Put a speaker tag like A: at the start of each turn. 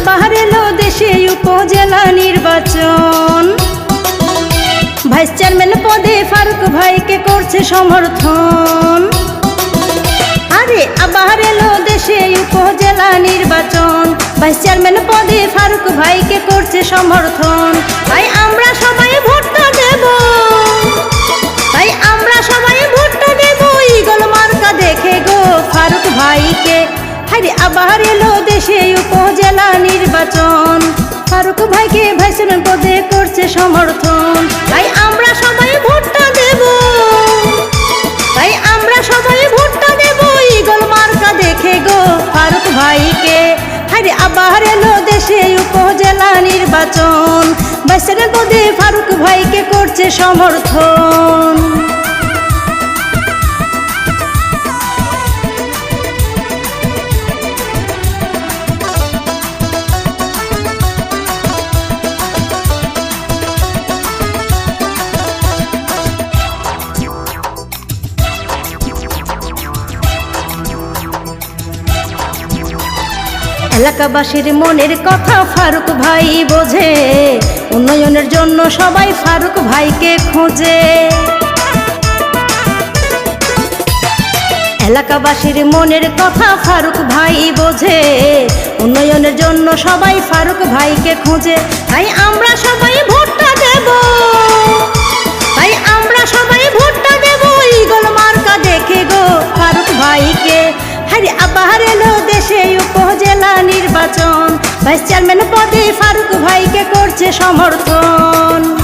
A: আবার এলো দেশে উপজেলা নির্বাচন। ভাইস চেয়ারম্যান পদে ফারুক ভাইকে করছে সমর্থন। আরে, আবার এলো দেশে উপজেলা নির্বাচন। ভাইস চেয়ারম্যান পদে ফারুক ভাইকে করছে সমর্থন। তাই আমরা সবাই ভোটটা দেব। হারে আবার এলো দেশে উপজেলা নির্বাচন। ফারুক ভাইকে ভাইস চেয়ারম্যান পদে করছে সমর্থন। তাই আমরা সবাই ভোটটা দেব। তাই আমরা সবাই ভোটটা দেব। ইগল মার্কা দেখে গো ফারুক ভাইকে। হারে আবার এলো দেশে উপজেলা নির্বাচন। বাইসের পদে ফারুক ভাইকে করছে সমর্থন। এলাকাবাসীর মনের কথা ফারুক ভাই বোঝে। উন্নয়নের জন্য সবাই ফারুক ভাইকে খোঁজে। এলাকাবাসীর মনের কথা ফারুক ভাই বোঝে। উন্নয়নের জন্য সবাই ফারুক ভাইকে খোঁজে। তাই আমরা সবাই ভোটটা দেব। তাই আমরা সবাই ভোটটা দেব। ইগল মার্কা দেখে গো ফারুক ভাইকে। হারে আবার এলো দেশে উপজেলা নির্বাচন ভাইস চেয়ারম্যান পদে ফারুক ভাইকে করছে সমর্থন।